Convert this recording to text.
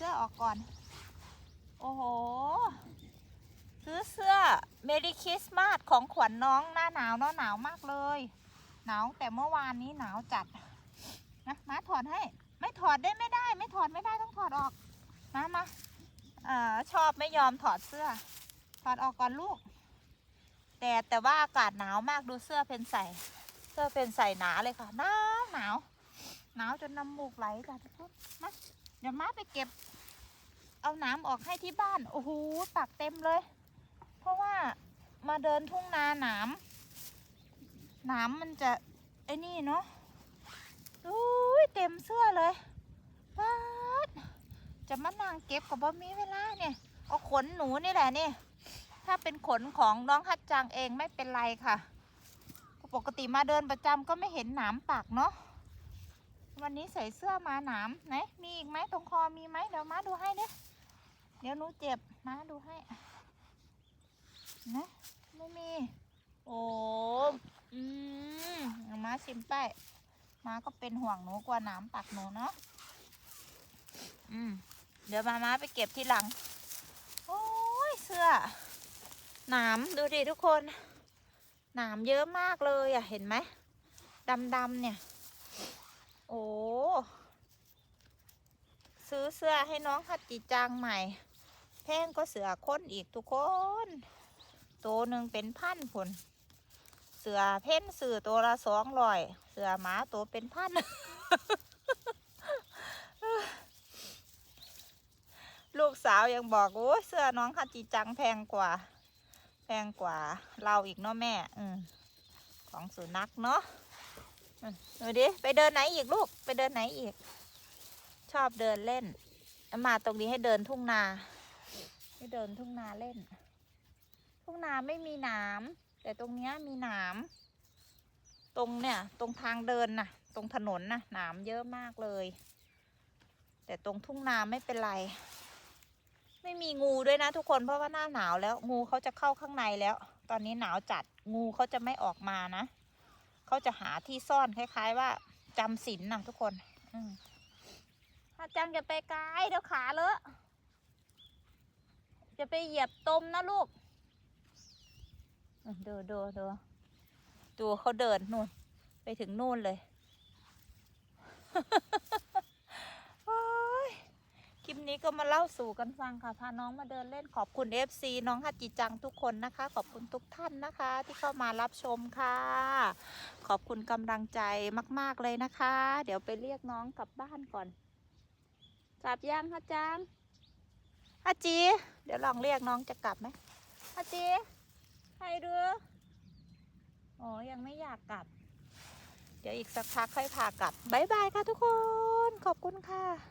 เสื้อออกก่อน โอ้โห ซื้อเสื้อเมรี่คริสต์มาสของขวัญน้องหน้าหนาวเนาะหนาวมากเลย หนาวแต่เมื่อวานนี้หนาวจัดนะมาถอดให้ ไม่ถอดได้ไม่ได้ ไม่ถอดไม่ได้ต้องถอดออก มามาเอ่อชอบไม่ยอมถอดเสื้อ ถอดออกก่อนลูก แต่แต่ว่าอากาศหนาวมากดูเสื้อเพนใส่ เสื้อเพนใส่หนาเลยค่ะหนาวหนาวหนาวจนน้ำมูกไหลจ้ะทุกคนมา เดี๋ยวมาไปเก็บ เอาน้ำออกให้ที่บ้าน โอ้โหปักเต็มเลย เพราะว่ามาเดินทุ่งนาหนามหนามมันจะไอ้นี่เนาะอุ้ยเต็มเสื้อเลยว้าดจะมานั่งเก็บกับบ่มีเวลาเนี่ย เอาขนหนูนี่แหละนี่ถ้าเป็นขนของน้องฮัดจังเองไม่เป็นไรค่ะ ปกติมาเดินประจำก็ไม่เห็นหนามปักเนาะ วันนี้ใส่เสื้อมาหนามไหนมีอีกไหมตรงคอมีไหมเดี๋ยวมาดูให้เนี่ยเดี๋ยวหนูเจ็บมาดูให้นะไม่มี โอ้อืมมาชิมไปมาก็เป็นห่วงหนูกลัว่าหนามปักหนูเนาะอืมเดี๋ยวมามาไปเก็บทีหลัง โอ้ยเสื้อหนามดูดิทุกคน หนามเยอะมากเลยอะเห็นไหมดำๆเนี่ย โอ้ ซื้อเสื้อให้น้องฮัตจิจังใหม่ แพงก็เสือค้นอีกทุกคนตัวหนึ่งเป็นพันผลเสือเพ่นเสือตัวละสองร้อยเสือหมาตัวเป็นพันลูกสาวยังบอกโอ้เสื้อน้องฮัตจิจังแพงกว่า แพงกว่าเราอีกเนาะแม่ อืของสุนัขเนาะ อืมดูดิไปเดินไหนอีกลูก ไปเดินไหนอีก ชอบเดินเล่น มาตรงนี้ให้เดินทุ่งนา ให้เดินทุ่งนาเล่น ทุ่งนาไม่มีหนามแต่ตรงเนี้ยมีหนามตรงเนี่ย ตรงทางเดินน่ะตรงถนนน่ะหนามเยอะมากเลย แต่ตรงทุ่งนาไม่เป็นไร ไม่มีงูด้วยนะทุกคนเพราะว่าหน้าหนาวแล้ว งูเขาจะเข้าข้างในแล้ว ตอนนี้หนาวจัดงูเขาจะไม่ออกมานะ เขาจะหาที่ซ่อนคล้ายๆ ว่าจำศีลนะทุกคนถ้าจังจะไปไกลเดี๋ยวขาเลอะจะไปเหยียบตมนะลูกอืมดูดูดูดูเขาเดินนู่น ไปถึงนู่นเลย โอ้ยคลิปนี้ ก็มาเล่าสู่กันฟังค่ะ พาน้องมาเดินเล่นขอบคุณ FC น้องฮัจจิจังทุกคนนะคะ ขอบคุณทุกท่านนะคะ ที่เข้ามารับชมค่ะ ขอบคุณกำลังใจมาก ๆเลยนะคะ เดี๋ยวไปเรียกน้องกลับบ้านก่อนจับยังฮัจจังฮัจจี เดี๋ยวลองเรียกน้องจะกลับไหมฮัจจีให้ดูโอ้ยังไม่อยากกลับ เดี๋ยวอีกสักพักค่อยพากลับบ๊ายบายค่ะทุกคน ขอบคุณค่ะ